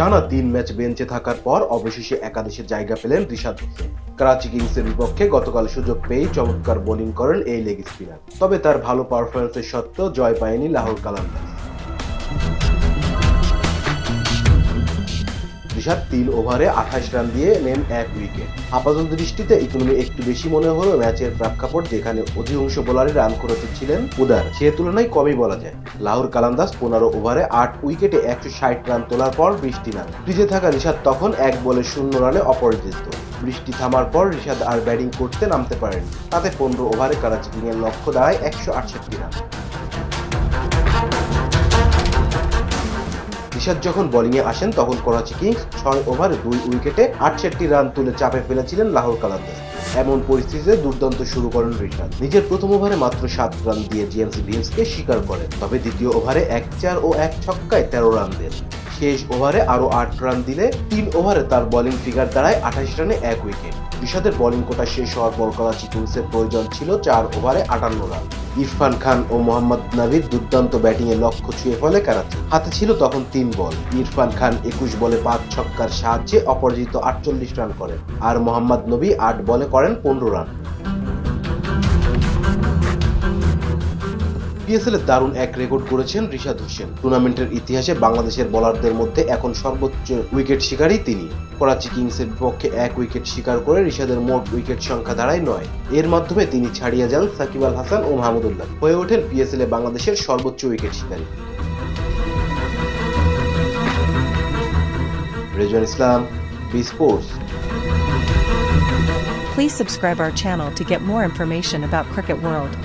টানা তিন ম্যাচ বেঞ্চে থাকার পর অবশেষে একাদশে জায়গা পেলেন রিশাদ হোসেন। করাচি কিংসের বিপক্ষে গতকাল সুযোগ পেয়েই চমৎকার বোলিং করেন এই লেগ স্পিনার। তবে তার ভালো পারফরমেন্সের সত্ত্বেও জয় পায়নি লাহোর কালান্দাস ঋষাদ তিন ওভারে আঠাশ রান দিয়ে নেন এক উইকেট। আপাতত দৃষ্টিতে ইকোনমি একটু বেশি মনে হলো ম্যাচের প্রেক্ষাপট যেখানে অধিকাংশ বোলারই রান করেছে ছিলেন উদার, সে তুলনায় কমই বলা যায়। লাহোর কালান্দাস পনেরো ওভারে আট উইকেটে একশো ষাট রান তোলার পর বৃষ্টি নামে ক্রিজে থাকা ঋষাদ তখন এক বলে শূন্য রানে অপরাজিত। বৃষ্টি থামার পর ঋষাদ আর ব্যাটিং করতে নামতে পারেনি তাতে পনেরো ওভারে করাচি কিংয়ের লক্ষ্য দাঁড়ায় একশো আটষট্টি রান। ঋষাদ যখন বোলিংয়ে আসেন, তখন করাচি কিংস ছয় ওভারে, দুই উইকেটে আটষট্টি রান তুলে চাপে ফেলেছিলেন লাহোর কালান্দাস এমন পরিস্থিতিতে দুর্দান্ত শুরু করেন ঋষাদ নিজের প্রথম ওভারে মাত্র সাত রান দিয়ে জিএমসি ভিমসকে স্বীকার করেন, তবে দ্বিতীয় ওভারে এক চার ও এক ছক্কায় তেরো রান দেন। শেষ ওভারে আরও আট রান দিলে তিন ওভারে তার বোলিং ফিগার দাঁড়ায় আঠাশ রানে এক উইকেট। ঋষাদের বোলিং কোটা শেষ হওয়ার পর করাচি কিংসের প্রয়োজন ছিল চার ওভারে আটান্ন রান। ইরফান খান ও মোহাম্মদ নাবির দুর্দান্ত ব্যাটিংয়ে লক্ষ্য ছুঁয়ে ফেলে করাচি হাতে ছিল তখন তিন বল। ইরফান খান একুশ বলে পাঁচ ছক্কার সাহায্যে অপরাজিত আটচল্লিশ রান করেন, আর মোহাম্মদ নবী আট বলে করেন পনেরো রান। পিএসএল এর দারুণ এক রেকর্ড করেছেন রিশাদ হোসেন। টুর্নামেন্টের ইতিহাসে বাংলাদেশের বোলারদের মধ্যে এখন সর্বোচ্চ উইকেট শিকারী তিনি। করাচি কিংসের বিপক্ষে এক উইকেট শিকার করে রিশাদের মোট উইকেট সংখ্যা দাঁড়ায় নয়। এর মাধ্যমে তিনি ছাড়িয়ে যান সাকিব আল হাসান ও মাহমুদুল্লাহ। হয়ে ওঠেন পিএসএল এ বাংলাদেশের সর্বোচ্চ উইকেট শিকারী। Rejon Islam, B sports. Please subscribe our channel to get more information about Cricket World.